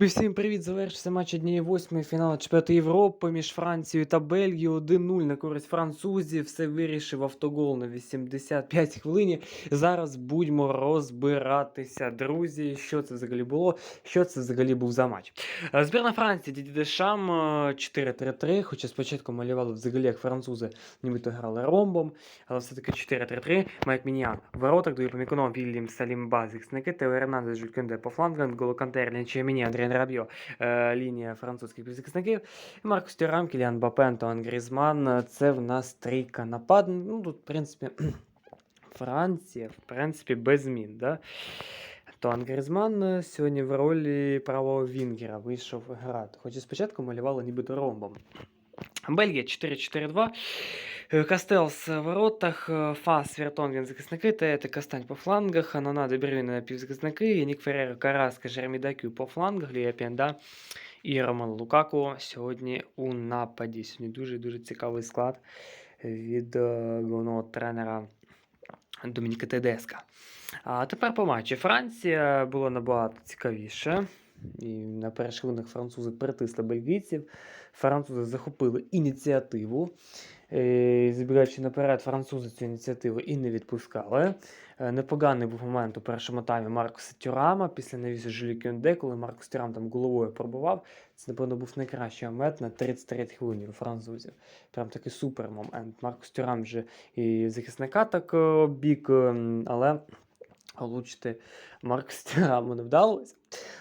Всім привіт! Завершився матч однієї восьмої фіналу чемпіонату Європи між Францією та Бельгією 1-0 на користь французів. Все вирішив автогол на 85 хвилині. Зараз будемо розбиратися, друзі. Що це взагалі було? Що це взагалі був за матч? Е, Збірна Франції Діді Дешам е, 4-3-3. Хоча спочатку малювали взагалі як французи, нібито грали ромбом, але все-таки 4-3-3. Майк Мінян в воротах, Дує Поміконом, Вільям, Салім Базик, Снекете, Ернандес, Жулькенде по флангам, Голо Канте, Лінчеміні, Андрій Рабьо, е, лінія французьких півзахисників. Маркус Тюрам, Кіліан Бапенто, Ангрізман. Це в нас трійка напад. Ну, тут, в принципі, Франція, в принципі, без змін. Да? Антуан Грізман е, сьогодні в ролі правого Вінгера вийшов грати. Хоч і спочатку малювали нібито ромбом. Бельгія 4-4-2. Е, Кастелс в воротах, е, Фас, Вертонген захисники, Теете Кастань по флангах, Анана Дебрюйне півзахисники, Янік Феррер, Караска, Жеремі Дакю по флангах, Лія Пєнда і Роман Лукаку сьогодні у нападі. Сьогодні дуже-дуже цікавий склад від головного тренера Домініка Тедеска. А тепер по матчі. Франція була набагато цікавіше. І на хвилинах французи притисли бельгійців. Французи захопили ініціативу. Е, Забігаючи наперед, французи цю ініціативу і не відпускали. Е, Непоганий був момент у першому таймі Маркуса Тюрама після навісу Жилі Кюнде, коли Маркус Тюрам там головою пробував. Це, напевно, був найкращий момент на 33 хвилині у французів. Прям такий супер момент. Маркус Тюрам вже і захисника так е, бік, ем, але влучити Тюраму не вдалося.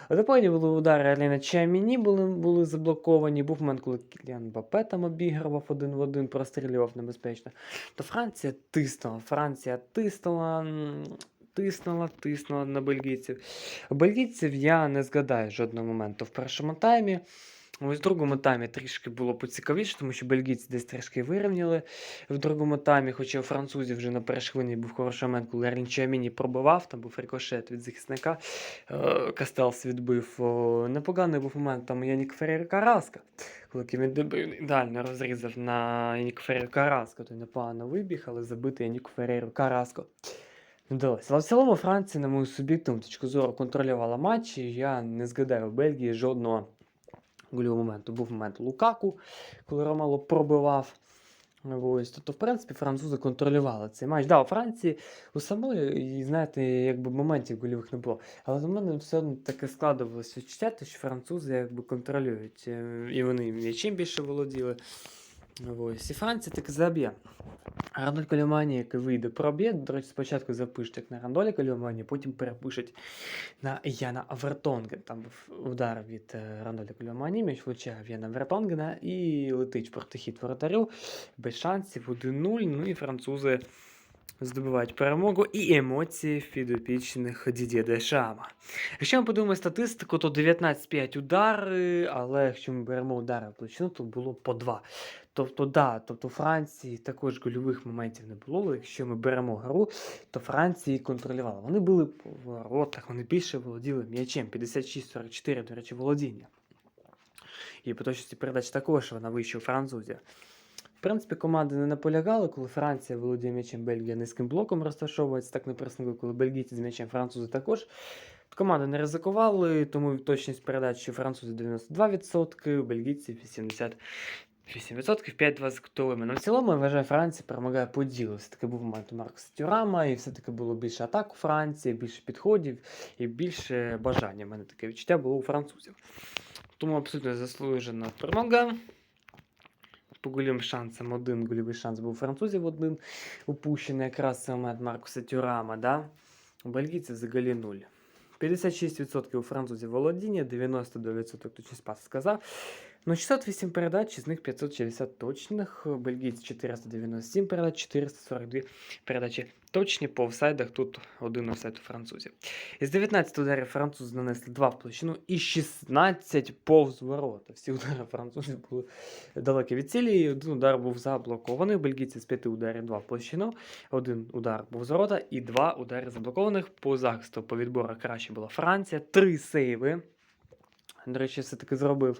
Запевні були удари Аліна Чаміні, були, були заблоковані. Був момент, коли Кіліан Бапе там обігрував один в один, прострілював небезпечно. То Франція тиснула. Франція тиснула. Тиснула, тиснула на бельгійців. Бельгійців я не згадаю жодного моменту в першому таймі. Ось в другому таймі трішки було поцікавіше, тому що бельгійці десь трішки вирівняли в другому таймі, хоча у французів вже на першій хвилині був хороший момент, коли Рінчаміні пробивав, там був рикошет від захисника. Е, Кастелс відбив. Непоганий був момент там Янік Феррер Караска, коли Дебрюйн ідеально розрізав на Янік Феррер Караско, той непогано вибіг, але забити Янік Ферреру Караско. Вдалося. Але в цілому Франція, на мою суб'єктивну точку зору, контролювала матч. і Я не згадаю в Бельгії жодного гольового моменту. Був момент Лукаку, коли Ромало пробивав. Ось, тобто, в принципі, французи контролювали цей матч. Да, у Франції у самої, знаєте, якби моментів гольових не було. Але до мене все одно таке складувалося відчуття, що французи якби контролюють. е, І вони чим більше володіли. Ось. І Франція таки заб'є. Рандоль Калюмані, який вийде проб'є. До речі, спочатку запишуть як на Рандолі Калюмані, потім перепишуть на Яна Вертонген. Там удар від е, Рандоля Калюмані, м'яч влучає в Яна Вертонгена і летить в протихід воротарю. Без шансів 1-0. Ну і французи здобувають перемогу і емоції підопічних Дідє Дешама. Якщо ми подивимося статистику, то 19-5 удари, але якщо ми беремо удари в площину, то було по 2. Тобто, да, тобто Франції також гольових моментів не було. Якщо ми беремо гру, то Франції контролювала. Вони були по воротах, вони більше володіли м'ячем. 56-44, до речі, володіння. І по точності передач також вона вище у французів. Принципі, команди не наполягали, коли Франція володіє м'ячем, Бельгія низьким блоком розташовується, так не коли бельгійці з м'ячем, французи також. Команди не ризикували, тому точність передачі французів 92%, бельгійці 80%. 8%, 5-2 з кутовими. Ну, в цілому, я вважаю, Франція перемагає по ділу. Все-таки був момент у Маркуса Тюрама, і все-таки було більше атак у Франції, більше підходів і більше бажання. У мене таке відчуття було у французів. Тому абсолютно заслужена перемога. По гольовим шансам один гольовий шанс був французів один упущений якраз це момент Маркуса Тюрама. Да? У бельгійців взагалі нуль. 56% у французів володіння, 92% точність пас сказав. Ну, 608 передач, з них 560 точних, бельгійці 497 передач, 442 передачі точні по офсайдах, тут один офсайд у французів. Із 19 ударів французи нанесли 2 в площину і 16 повз ворота. Всі удари французів були далекі від цілі, і один удар був заблокований. Бельгійці з 5 ударів 2 в площину, один удар був з ворота і 2 удари заблокованих. По захисту по відборах краще була Франція, 3 сейви. До речі, все-таки зробив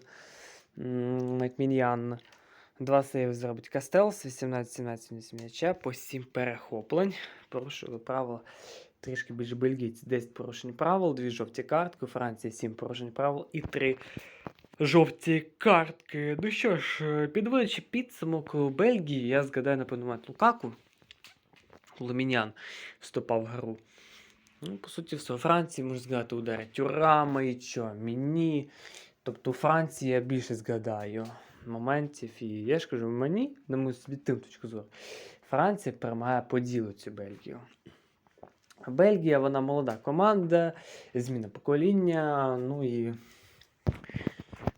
Макміньян. Два сейви зробить Кастелс, 18-17 м'яча, по 7 перехоплень. Порушили правила трішки більше бельгійці. 10 порушень правил, 2 жовті картки, у Франції 7 порушень правил і 3 жовті картки. Ну що ж, е, підводячи підсумок у Бельгії, я згадаю, напевно, мать Лукаку. Лумінян вступав в гру. Ну, по суті, все. Франції можна згадати удари Тюрама і що, Міні. Тобто у Франції я більше згадаю моментів. І я ж кажу, мені, на мою суб'єктивну точку зору, Франція перемагає по ділу цю Бельгію. Бельгія, вона молода команда, зміна покоління, ну і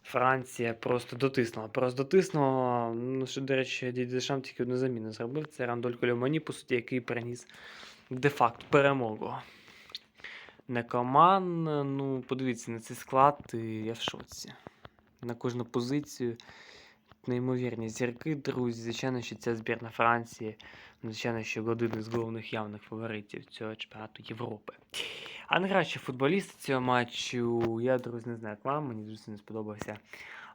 Франція просто дотиснула. Просто дотиснула. Ну, що, до речі, Дідь Дешам тільки одну заміну зробив. Це Рандоль Кольомані, по суті, який приніс де-факто перемогу. Не коман, ну, подивіться на цей склад, і я в шоці. На кожну позицію неймовірні зірки, друзі. Звичайно, що ця збірна Франції, звичайно, що один із головних явних фаворитів цього чемпіонату Європи. А найкращий футболіст цього матчу, я, друзі, не знаю, як вам, мені дуже не сподобався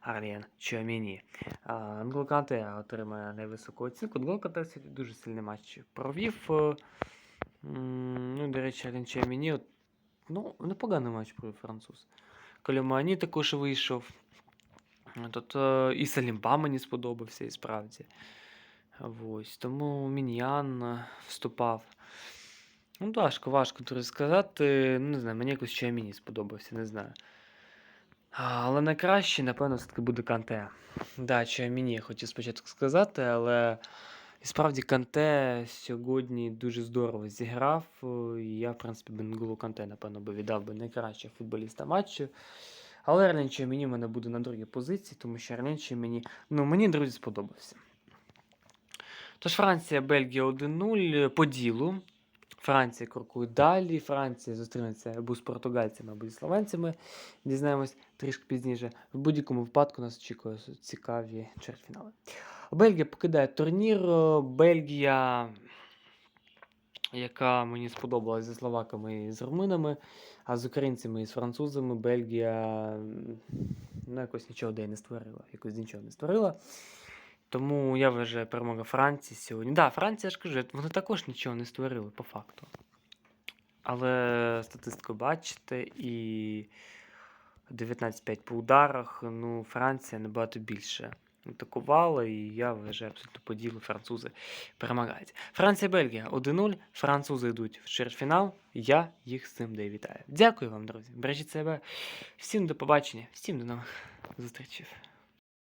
Арлен Чуаміні. Англо Канте отримає невисоку оцінку. Англо Канте сьогодні дуже сильний матч провів. Ну, до речі, Арлен Чуаміні, ну, непоганий матч провів француз. Колімані також вийшов. Тут і Салімба мені сподобався, і справді. Ось, тому Міньян е, вступав. Ну, важко, важко дуже сказати. Ну, не знаю, мені якось ще мені сподобався, не знаю. Але найкраще, напевно, все-таки буде Канте. Да, мені я хотів спочатку сказати, але і справді Канте сьогодні дуже здорово зіграв. е, І я, в принципі, Бенгулу Канте, напевно, би віддав би найкращого футболіста матчу. Але Ерлін мені в мене буде на другій позиції, тому що Ерлін мені, ну, мені, друзі, сподобався. Тож Франція, Бельгія 1-0 по ділу. Франція крокує далі. Франція зустрінеться або з португальцями, або зі словенцями. Дізнаємось трішки пізніше. В будь-якому випадку нас очікує цікаві чвертьфінали. Бельгія покидає турнір. Бельгія, яка мені сподобалась зі словаками і з румунами, а з українцями і з французами Бельгія ну, якось нічого де не створила. Якось нічого не створила. Тому я вважаю перемога Франції сьогодні. Так, да, Франція ж кажу, вони також нічого не створили по факту. Але статистику бачите, і 19-5 по ударах. Ну, Франція набагато більше атакувала, і я вже абсолютно поділу французи перемагають. Франція, Бельгія 1-0. Французи йдуть в чвертьфінал. Я їх з цим вітаю. Дякую вам, друзі. Бережіть себе. Всім до побачення, всім до нових зустрічей.